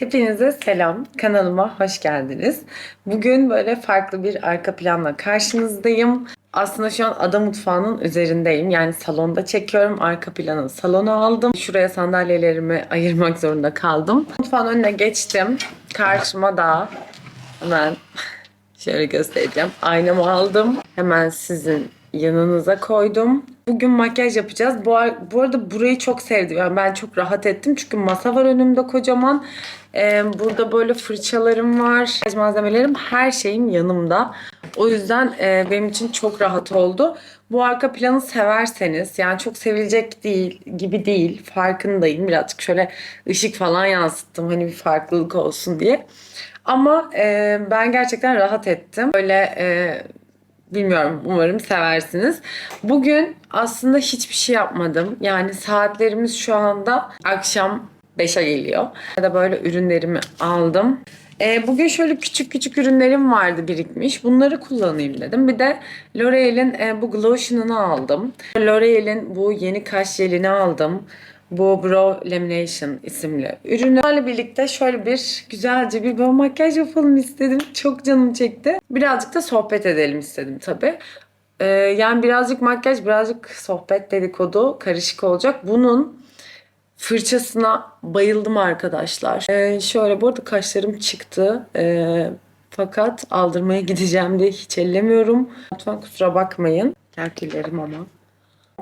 Hepinize selam. Kanalıma hoş geldiniz. Bugün böyle farklı bir arka planla karşınızdayım. Aslında şu an ada mutfağının üzerindeyim. Yani salonda çekiyorum. Arka planı salona aldım. Şuraya sandalyelerimi ayırmak zorunda kaldım. Mutfağın önüne geçtim. Karşıma da hemen şöyle göstereceğim. Aynamı aldım. Hemen sizin yanınıza koydum. Bugün makyaj yapacağız. Bu, ar- bu arada burayı çok sevdim. Yani ben çok rahat ettim. Çünkü masa var önümde kocaman. Ee, burada böyle fırçalarım var. Makyaj malzemelerim her şeyim yanımda. O yüzden e, benim için çok rahat oldu. Bu arka planı severseniz yani çok sevilecek değil gibi değil. Farkındayım. Birazcık şöyle ışık falan yansıttım. Hani bir farklılık olsun diye. Ama e, ben gerçekten rahat ettim. Böyle e, Bilmiyorum umarım seversiniz. Bugün aslında hiçbir şey yapmadım. Yani saatlerimiz şu anda akşam 5'e geliyor. Ya da böyle ürünlerimi aldım. Ee, bugün şöyle küçük küçük ürünlerim vardı birikmiş. Bunları kullanayım dedim. Bir de L'Oreal'in e, bu Glotion'unu aldım. L'Oreal'in bu yeni kaş jelini aldım. Bu Brow Lamination isimli ürünlerle birlikte şöyle bir güzelce bir böyle makyaj yapalım istedim. Çok canım çekti. Birazcık da sohbet edelim istedim tabii. Ee, yani birazcık makyaj, birazcık sohbet dedikodu karışık olacak. Bunun fırçasına bayıldım arkadaşlar. Ee, şöyle bu arada kaşlarım çıktı. Ee, fakat aldırmaya gideceğim diye hiç ellemiyorum. Lütfen kusura bakmayın. Kerküllerim ama.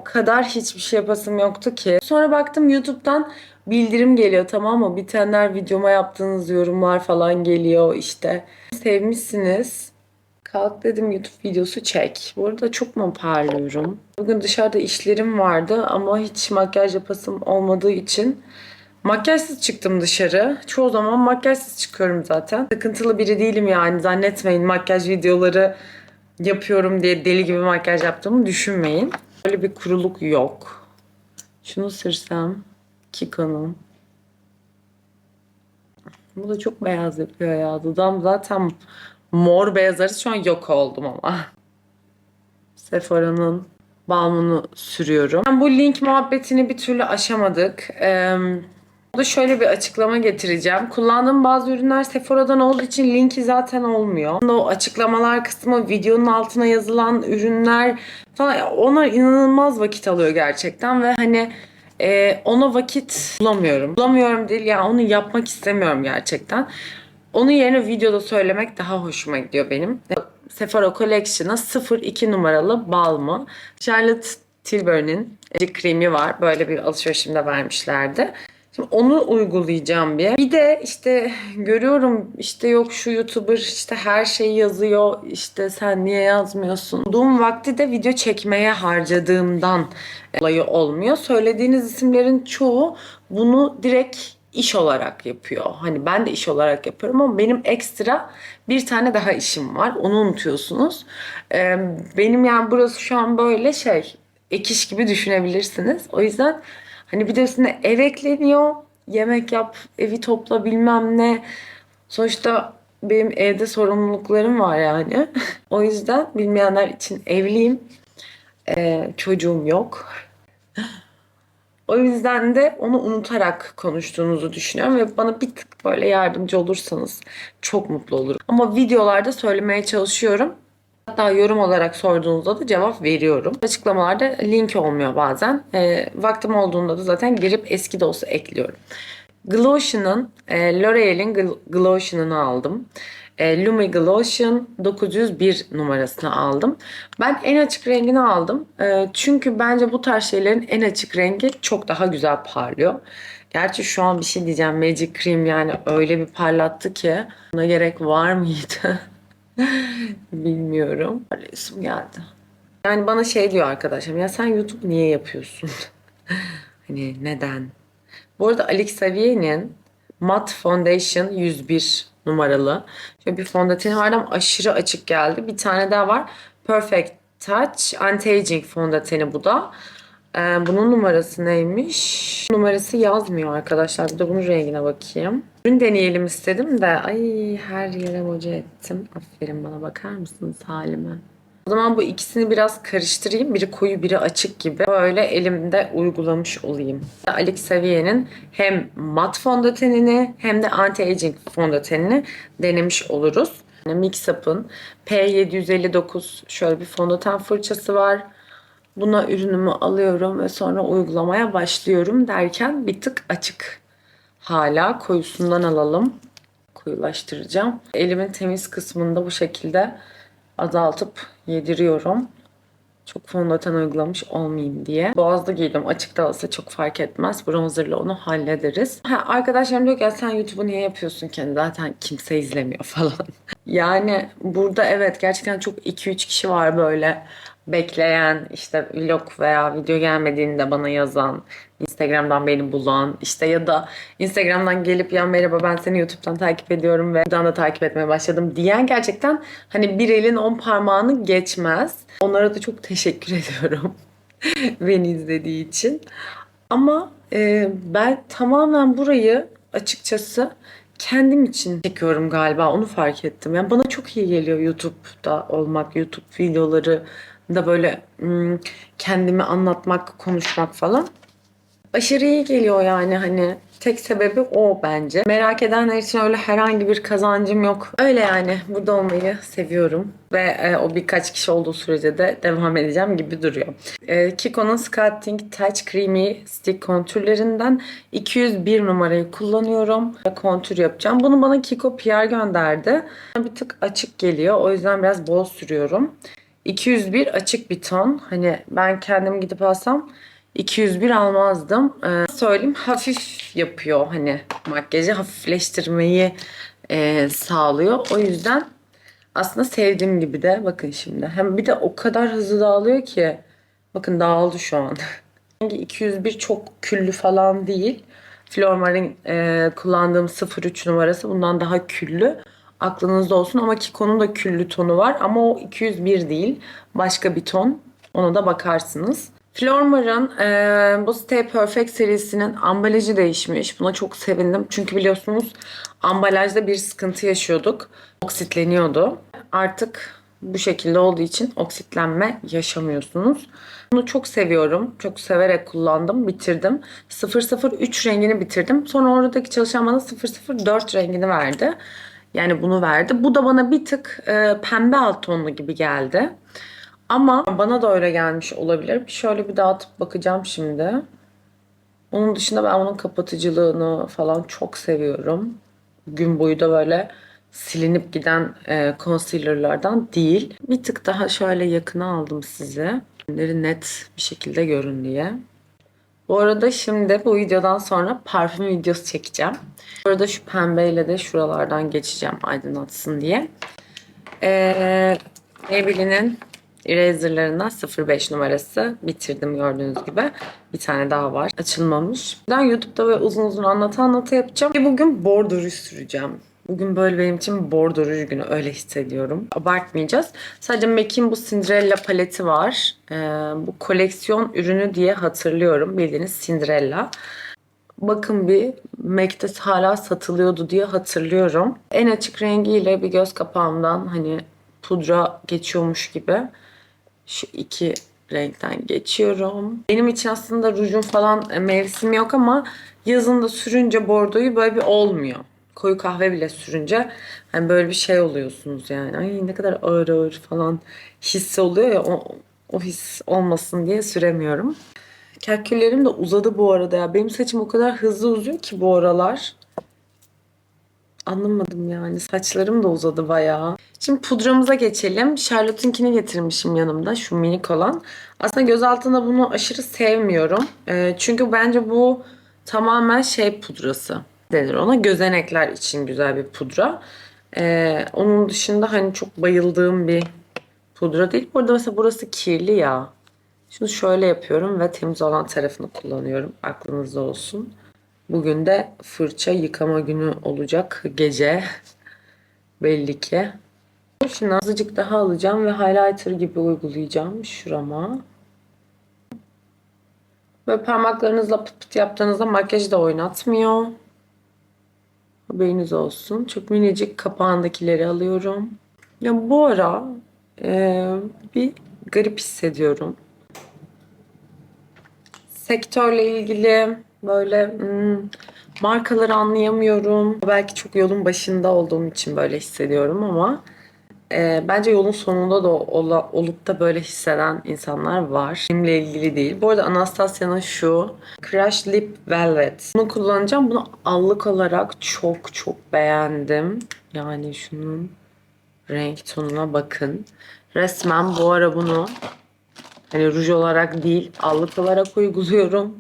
Kadar hiçbir şey yapasım yoktu ki. Sonra baktım YouTube'dan bildirim geliyor tamam mı? Bitenler videoma yaptığınız yorumlar falan geliyor işte. Sevmişsiniz. Kalk dedim YouTube videosu çek. Bu arada çok mu parlıyorum? Bugün dışarıda işlerim vardı ama hiç makyaj yapasım olmadığı için makyajsız çıktım dışarı. Çoğu zaman makyajsız çıkıyorum zaten. Sıkıntılı biri değilim yani zannetmeyin makyaj videoları yapıyorum diye deli gibi makyaj yaptığımı düşünmeyin. Böyle bir kuruluk yok. Şunu sürsem Kiko'nun. Bu da çok beyaz yapıyor ya. Dudağım zaten mor beyaz arası. Şu an yok oldum ama. Sephora'nın balmını sürüyorum. Ben bu link muhabbetini bir türlü aşamadık. Ee, da şöyle bir açıklama getireceğim. Kullandığım bazı ürünler Sephora'dan olduğu için linki zaten olmuyor. O açıklamalar kısmı, videonun altına yazılan ürünler falan onlar inanılmaz vakit alıyor gerçekten ve hani e, ona vakit bulamıyorum. Bulamıyorum değil yani onu yapmak istemiyorum gerçekten. Onun yerine videoda söylemek daha hoşuma gidiyor benim. Sephora Collection'a 02 numaralı balmı. Charlotte Tilbury'nin kremi var. Böyle bir alışverişimde vermişlerdi. Şimdi onu uygulayacağım bir. Bir de işte görüyorum işte yok şu YouTuber işte her şeyi yazıyor. İşte sen niye yazmıyorsun? Bulduğum vakti de video çekmeye harcadığımdan olayı olmuyor. Söylediğiniz isimlerin çoğu bunu direkt iş olarak yapıyor. Hani ben de iş olarak yapıyorum ama benim ekstra bir tane daha işim var. Onu unutuyorsunuz. Ee, benim yani burası şu an böyle şey ek iş gibi düşünebilirsiniz. O yüzden hani bir de üstüne ev ekleniyor. Yemek yap, evi topla bilmem ne. Sonuçta benim evde sorumluluklarım var yani. o yüzden bilmeyenler için evliyim. Ee, çocuğum yok. O yüzden de onu unutarak konuştuğunuzu düşünüyorum ve bana bir tık böyle yardımcı olursanız çok mutlu olurum. Ama videolarda söylemeye çalışıyorum. Hatta yorum olarak sorduğunuzda da cevap veriyorum. Açıklamalarda link olmuyor bazen. E, vaktim olduğunda da zaten girip eski de olsa ekliyorum. Glotion'un, e, L'Oreal'in Gl- Glotion'unu aldım. E, Lumi Glotion 901 numarasını aldım. Ben en açık rengini aldım. E, çünkü bence bu tarz şeylerin en açık rengi çok daha güzel parlıyor. Gerçi şu an bir şey diyeceğim. Magic Cream yani öyle bir parlattı ki buna gerek var mıydı? Bilmiyorum. İsim geldi. Yani bana şey diyor arkadaşım ya sen YouTube niye yapıyorsun? hani neden? Bu arada Alex Savier'in Matte Foundation 101 numaralı. Şöyle bir fondöteni vardı ama aşırı açık geldi. Bir tane daha var. Perfect Touch Anti-Aging fondöteni bu da. Ee, bunun numarası neymiş? Numarası yazmıyor arkadaşlar. Bir de bunun rengine bakayım. Ürün deneyelim istedim de. Ay her yere boca ettim. Aferin bana bakar mısınız halime? O zaman bu ikisini biraz karıştırayım. Biri koyu biri açık gibi. Böyle elimde uygulamış olayım. Alex Savier'in hem mat fondötenini hem de anti-aging fondötenini denemiş oluruz. Mix Up'ın P759 şöyle bir fondöten fırçası var. Buna ürünümü alıyorum ve sonra uygulamaya başlıyorum derken bir tık açık. Hala koyusundan alalım. Koyulaştıracağım. Elimin temiz kısmında bu şekilde azaltıp yediriyorum. Çok fondöten uygulamış olmayayım diye. Boğazda giydim. Açıkta olsa çok fark etmez. Bronzerla onu hallederiz. Ha, arkadaşlarım diyor ki "Ya sen YouTube'u niye yapıyorsun kendi? Zaten kimse izlemiyor falan. yani burada evet gerçekten çok 2-3 kişi var böyle bekleyen işte vlog veya video gelmediğinde bana yazan Instagram'dan beni bulan işte ya da Instagram'dan gelip ya merhaba ben seni YouTube'dan takip ediyorum ve buradan da takip etmeye başladım diyen gerçekten hani bir elin on parmağını geçmez. Onlara da çok teşekkür ediyorum beni izlediği için. Ama e, ben tamamen burayı açıkçası kendim için çekiyorum galiba onu fark ettim. Yani bana çok iyi geliyor YouTube'da olmak, YouTube videoları da böyle kendimi anlatmak, konuşmak falan. Aşırı iyi geliyor yani hani tek sebebi o bence. Merak edenler için öyle herhangi bir kazancım yok. Öyle yani burada olmayı seviyorum ve e, o birkaç kişi olduğu sürece de devam edeceğim gibi duruyor. E, Kiko'nun Sculpting Touch Creamy Stick kontürlerinden 201 numarayı kullanıyorum. Kontür yapacağım. Bunu bana Kiko PR gönderdi. Bir tık açık geliyor. O yüzden biraz bol sürüyorum. 201 açık bir ton. Hani ben kendim gidip alsam 201 almazdım. Ee, söyleyeyim hafif yapıyor hani makyajı hafifleştirmeyi e, sağlıyor. O yüzden aslında sevdiğim gibi de bakın şimdi. Hem bir de o kadar hızlı dağılıyor ki bakın dağıldı şu an. 201 çok küllü falan değil. Flormar'ın e, kullandığım 03 numarası bundan daha küllü. Aklınızda olsun ama Kiko'nun da küllü tonu var ama o 201 değil. Başka bir ton. Ona da bakarsınız. Flormar'ın e, bu Stay Perfect serisinin ambalajı değişmiş. Buna çok sevindim. Çünkü biliyorsunuz ambalajda bir sıkıntı yaşıyorduk. Oksitleniyordu. Artık bu şekilde olduğu için oksitlenme yaşamıyorsunuz. Bunu çok seviyorum. Çok severek kullandım. Bitirdim. 003 rengini bitirdim. Sonra oradaki çalışan bana 004 rengini verdi. Yani bunu verdi. Bu da bana bir tık e, pembe alt tonlu gibi geldi. Ama bana da öyle gelmiş olabilir. Şöyle bir dağıtıp bakacağım şimdi. Onun dışında ben onun kapatıcılığını falan çok seviyorum. Gün boyu da böyle silinip giden e, concealerlardan değil. Bir tık daha şöyle yakına aldım size. Ürünleri net bir şekilde görün diye. Bu arada şimdi bu videodan sonra parfüm videosu çekeceğim. Bu arada şu pembeyle de şuralardan geçeceğim aydınlatsın diye. Ee, Maybelline'in Eraser'larından 05 numarası bitirdim gördüğünüz gibi. Bir tane daha var açılmamış. Ben YouTube'da böyle uzun uzun anlata anlata yapacağım. Ve bugün bordo ruj süreceğim. Bugün böyle benim için bordo ruj günü öyle hissediyorum. Abartmayacağız. Sadece MAC'in bu Cinderella paleti var. Ee, bu koleksiyon ürünü diye hatırlıyorum. Bildiğiniz Cinderella. Bakın bir MAC'te hala satılıyordu diye hatırlıyorum. En açık rengiyle bir göz kapağımdan hani pudra geçiyormuş gibi şu iki renkten geçiyorum. Benim için aslında rujun falan e, mevsimi yok ama yazın da sürünce bordoyu böyle bir olmuyor. Koyu kahve bile sürünce hani böyle bir şey oluyorsunuz yani. Ay ne kadar ağır ağır falan hissi oluyor ya o, o his olmasın diye süremiyorum. Kerküllerim de uzadı bu arada ya. Benim saçım o kadar hızlı uzuyor ki bu aralar. Anlamadım yani. Saçlarım da uzadı bayağı. Şimdi pudramıza geçelim. Charlotte'unkini getirmişim yanımda. Şu minik olan. Aslında göz altında bunu aşırı sevmiyorum. Ee, çünkü bence bu tamamen şey pudrası denir ona. Gözenekler için güzel bir pudra. Ee, onun dışında hani çok bayıldığım bir pudra değil. Burada mesela burası kirli ya. Şunu şöyle yapıyorum ve temiz olan tarafını kullanıyorum. Aklınızda olsun. Bugün de fırça yıkama günü olacak gece. Belli ki. Şimdi azıcık daha alacağım ve highlighter gibi uygulayacağım şurama. Böyle parmaklarınızla pıt pıt yaptığınızda makyajı da oynatmıyor. Haberiniz olsun. Çok minicik kapağındakileri alıyorum. Ya bu ara Ee, bir garip hissediyorum. Sektörle ilgili böyle hmm, markaları anlayamıyorum. Belki çok yolun başında olduğum için böyle hissediyorum ama e, bence yolun sonunda da ola- olup da böyle hisseden insanlar var. Benimle ilgili değil. Bu arada Anastasia'nın şu Crush Lip Velvet. Bunu kullanacağım. Bunu allık olarak çok çok beğendim. Yani şunun renk tonuna bakın. Resmen bu ara bunu hani ruj olarak değil allık olarak uyguluyorum.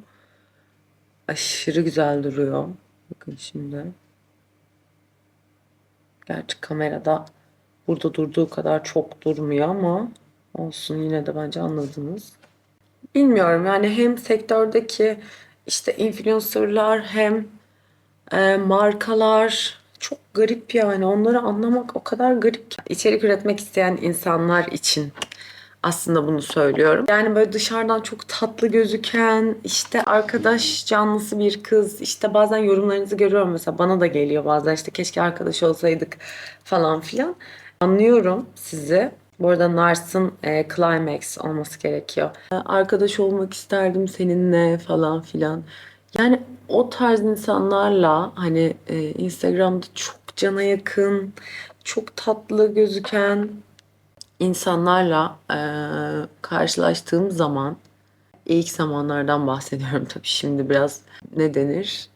Aşırı güzel duruyor. Bakın şimdi. Gerçi kamerada burada durduğu kadar çok durmuyor ama olsun yine de bence anladınız. Bilmiyorum yani hem sektördeki işte influencerlar hem e, markalar çok garip yani onları anlamak o kadar garip ki. İçerik üretmek isteyen insanlar için aslında bunu söylüyorum. Yani böyle dışarıdan çok tatlı gözüken, işte arkadaş canlısı bir kız, işte bazen yorumlarınızı görüyorum mesela bana da geliyor bazen işte keşke arkadaş olsaydık falan filan. Anlıyorum sizi. Bu arada Nars'ın e, Climax olması gerekiyor. E, Arkadaş olmak isterdim seninle falan filan. Yani o tarz insanlarla hani e, Instagram'da çok cana yakın, çok tatlı gözüken insanlarla e, karşılaştığım zaman ilk zamanlardan bahsediyorum tabii şimdi biraz ne denir?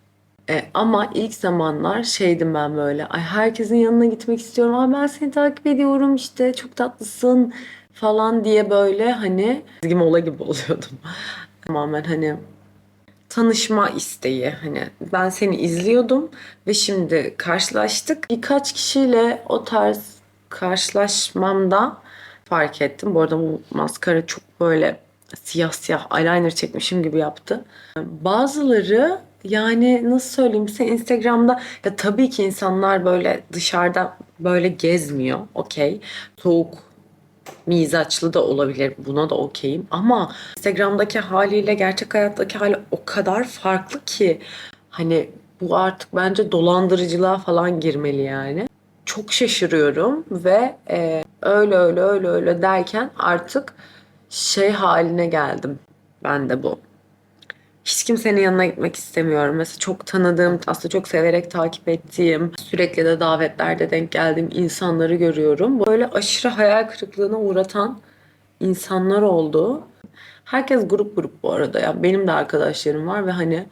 E, ama ilk zamanlar şeydim ben böyle ay herkesin yanına gitmek istiyorum ama ben seni takip ediyorum işte çok tatlısın falan diye böyle hani çizgi mola gibi oluyordum. Tamamen hani tanışma isteği hani ben seni izliyordum ve şimdi karşılaştık. Birkaç kişiyle o tarz karşılaşmamda fark ettim. Bu arada bu maskara çok böyle siyah siyah eyeliner çekmişim gibi yaptı. Bazıları yani nasıl söyleyeyim size Instagram'da ya tabii ki insanlar böyle dışarıda böyle gezmiyor. Okey. Soğuk mizaçlı da olabilir. Buna da okeyim. Ama Instagram'daki haliyle gerçek hayattaki hali o kadar farklı ki hani bu artık bence dolandırıcılığa falan girmeli yani. Çok şaşırıyorum ve e, öyle öyle öyle öyle derken artık şey haline geldim. Ben de bu. Hiç kimsenin yanına gitmek istemiyorum. Mesela çok tanıdığım, aslında çok severek takip ettiğim, sürekli de davetlerde denk geldiğim insanları görüyorum. Böyle aşırı hayal kırıklığına uğratan insanlar oldu. Herkes grup grup bu arada ya. Benim de arkadaşlarım var ve hani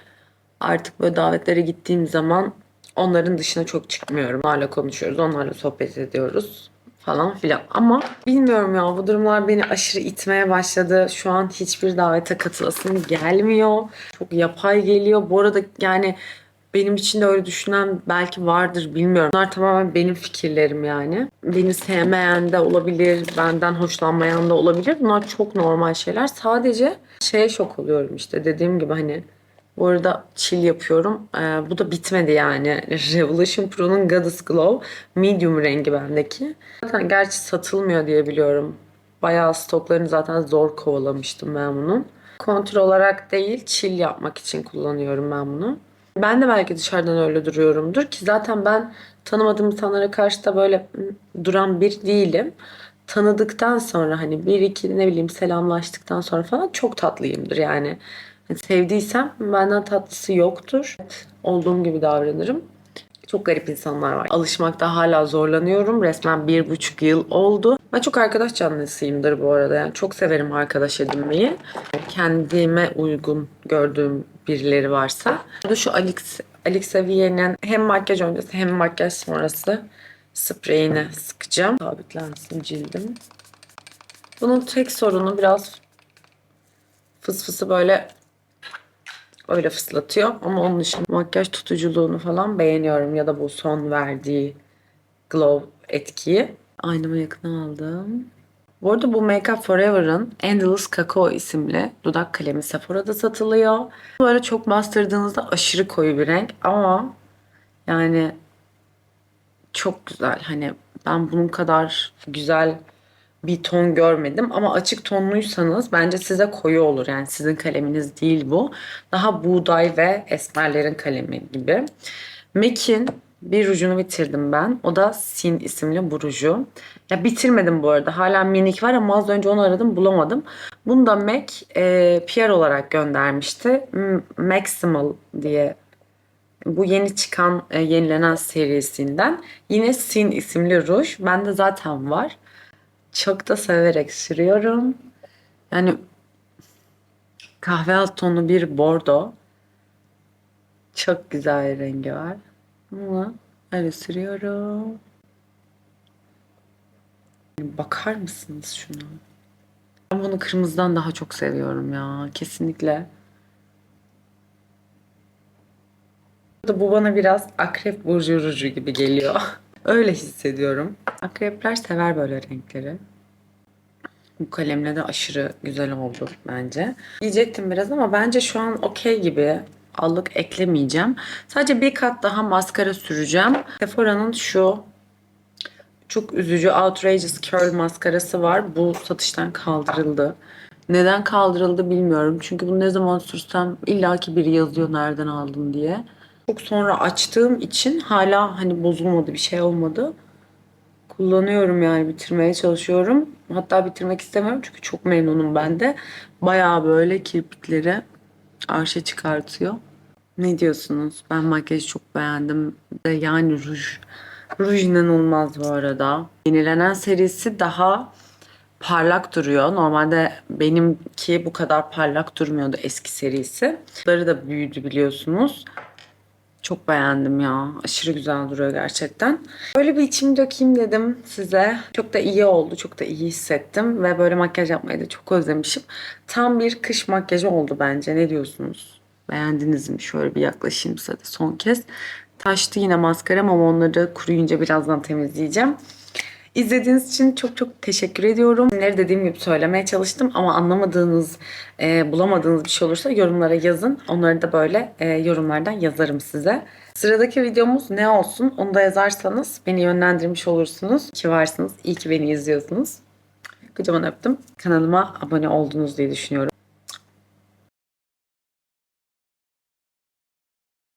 artık böyle davetlere gittiğim zaman onların dışına çok çıkmıyorum. Onlarla konuşuyoruz, onlarla sohbet ediyoruz falan filan. Ama bilmiyorum ya bu durumlar beni aşırı itmeye başladı. Şu an hiçbir davete katılasım gelmiyor. Çok yapay geliyor. Bu arada yani benim için de öyle düşünen belki vardır bilmiyorum. Bunlar tamamen benim fikirlerim yani. Beni sevmeyen de olabilir, benden hoşlanmayan da olabilir. Bunlar çok normal şeyler. Sadece şeye şok oluyorum işte dediğim gibi hani bu arada chill yapıyorum. Ee, bu da bitmedi yani. Revolution Pro'nun Goddess Glow medium rengi bendeki. Zaten gerçi satılmıyor diye biliyorum. Bayağı stoklarını zaten zor kovalamıştım ben bunun. Kontür olarak değil, chill yapmak için kullanıyorum ben bunu. Ben de belki dışarıdan öyle duruyorumdur ki zaten ben tanımadığım insanlara karşı da böyle ım, duran bir değilim. Tanıdıktan sonra hani bir iki ne bileyim selamlaştıktan sonra falan çok tatlıyımdır yani. Sevdiysem benden tatlısı yoktur. Olduğum gibi davranırım. Çok garip insanlar var. Alışmakta hala zorlanıyorum. Resmen bir buçuk yıl oldu. Ben çok arkadaş canlısıyımdır bu arada. Yani çok severim arkadaş edinmeyi. Kendime uygun gördüğüm birileri varsa. Burada şu Alex, Alex Avier'in hem makyaj öncesi hem makyaj sonrası spreyini sıkacağım. Sabitlensin cildim. Bunun tek sorunu biraz fıs fısı böyle öyle fıslatıyor. Ama onun dışında makyaj tutuculuğunu falan beğeniyorum. Ya da bu son verdiği glow etkiyi. Aynama yakın aldım. Bu arada bu Make Up Forever'ın Endless Kakao isimli dudak kalemi Sephora'da satılıyor. Böyle çok bastırdığınızda aşırı koyu bir renk ama yani çok güzel. Hani ben bunun kadar güzel bir ton görmedim ama açık tonluysanız bence size koyu olur. Yani sizin kaleminiz değil bu. Daha buğday ve esmerlerin kalemi gibi. MAC'in Bir rujunu bitirdim ben. O da Sin isimli bu ruju. Ya bitirmedim bu arada. Hala minik var ama az önce onu aradım bulamadım. Bunu da MAC e, PR olarak göndermişti. Maximal diye bu yeni çıkan e, yenilenen serisinden. Yine Sin isimli ruj. Bende zaten var. Çok da severek sürüyorum. Yani kahve alt tonu bir bordo. Çok güzel rengi var. Ama öyle sürüyorum. Bakar mısınız şuna? Ben bunu kırmızıdan daha çok seviyorum ya. Kesinlikle. Bu bana biraz akrep burcu gibi geliyor. Öyle hissediyorum. Akrepler sever böyle renkleri. Bu kalemle de aşırı güzel oldu bence. Diyecektim biraz ama bence şu an okey gibi. Allık eklemeyeceğim. Sadece bir kat daha maskara süreceğim. Sephora'nın şu çok üzücü Outrageous Curl maskarası var. Bu satıştan kaldırıldı. Neden kaldırıldı bilmiyorum. Çünkü bunu ne zaman sürsem illaki biri yazıyor nereden aldın diye. Çok sonra açtığım için hala hani bozulmadı bir şey olmadı. Kullanıyorum yani bitirmeye çalışıyorum. Hatta bitirmek istemiyorum çünkü çok memnunum ben de. Bayağı böyle kirpikleri arşa çıkartıyor. Ne diyorsunuz? Ben makyajı çok beğendim. Yani ruj. Ruj inanılmaz bu arada. Yenilenen serisi daha parlak duruyor. Normalde benimki bu kadar parlak durmuyordu eski serisi. Bunları da büyüdü biliyorsunuz. Çok beğendim ya. Aşırı güzel duruyor gerçekten. Böyle bir içimi dökeyim dedim size. Çok da iyi oldu. Çok da iyi hissettim. Ve böyle makyaj yapmayı da çok özlemişim. Tam bir kış makyajı oldu bence. Ne diyorsunuz? Beğendiniz mi? Şöyle bir yaklaşayım size de son kez. Taştı yine maskaram ama onları kuruyunca birazdan temizleyeceğim. İzlediğiniz için çok çok teşekkür ediyorum. Neleri dediğim gibi söylemeye çalıştım ama anlamadığınız, e, bulamadığınız bir şey olursa yorumlara yazın. Onları da böyle e, yorumlardan yazarım size. Sıradaki videomuz ne olsun onu da yazarsanız beni yönlendirmiş olursunuz. Ki varsınız, iyi ki beni izliyorsunuz. Kocaman öptüm. Kanalıma abone oldunuz diye düşünüyorum.